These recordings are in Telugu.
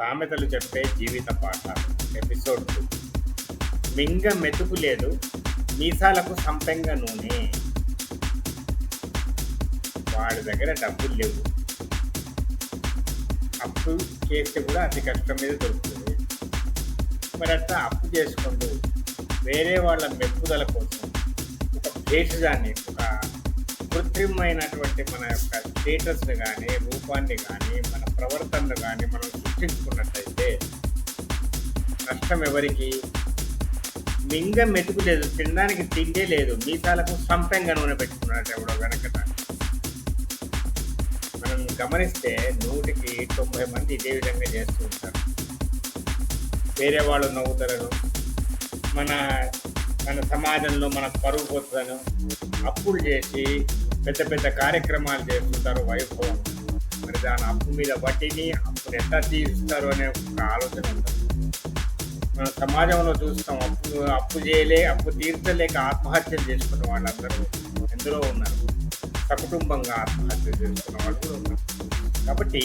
సామెతలు చెప్పే జీవిత పాఠ ఎపిసోడ్ టూ మింగ మెతుకు లేదు మీసాలకు సంపెంగ నూనె. వాడి దగ్గర డబ్బులు లేవు. అప్పు చేస్తే కూడా అతి కష్టం మీద దొరుకుతుంది. మరి అట్లా అప్పు చేసుకుంటూ వేరే వాళ్ళ మెప్పుదల కోసం ఒక భేషజాన్ని కృత్రిమైనటువంటి మన యొక్క స్టేటస్ని కానీ రూపాన్ని కానీ మన ప్రవర్తనలు కానీ మనం సృష్టించుకున్నట్టయితే నష్టం ఎవరికి మింగ మెతుకు లేదు తినడానికి తిండే లేదు. మీసాలకు సంపెంగ నూనె పెట్టుకున్నట్టు ఎవడో వెనకట మనం గమనిస్తే నూటికి తొంభై మంది ఇదే విధంగా చేస్తూ ఉంటారు. వేరే వాళ్ళు నవ్వుతారను. మన మన సమాజంలో మన పరుగు పోతుందను. అప్పులు చేసి పెద్ద పెద్ద కార్యక్రమాలు చేస్తుంటారు వైభవం మరి దాని అప్పు మీద వడ్డీని అప్పుని ఎంత తీరుస్తారు అనే ఒక ఆలోచన ఉంటుంది. మన సమాజంలో చూస్తాం అప్పు అప్పు చేయలే అప్పు తీర్చలేక ఆత్మహత్యలు చేసుకున్న వాళ్ళందరూ ఎందులో ఉన్నారు? సకుటుంబంగా ఆత్మహత్య చేసుకున్న వాళ్ళు కూడా ఉన్నారు. కాబట్టి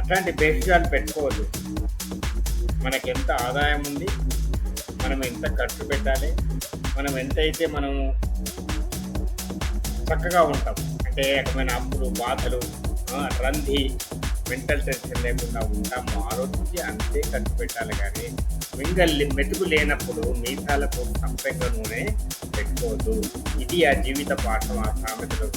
అట్లాంటి బేసిజాలు పెట్టుకోవద్దు. మనకి ఎంత ఆదాయం ఉంది మనం ఎంత ఖర్చు పెట్టాలి మనం ఎంతైతే మనము చక్కగా ఉంటాం. అంటే రకమైన అప్పులు బాధలు రంధి మెంటల్ టెన్షన్ లేకుండా ఉంటాము ఆలోచించి అంతే ఖర్చు పెట్టాలి కానీ మింగల్లి మెతుకు లేనప్పుడు మీసాలకు సంపెంగ నూనె పెట్టుకోవద్దు. ఇది ఆ జీవిత పాఠం ఆ సామెతలో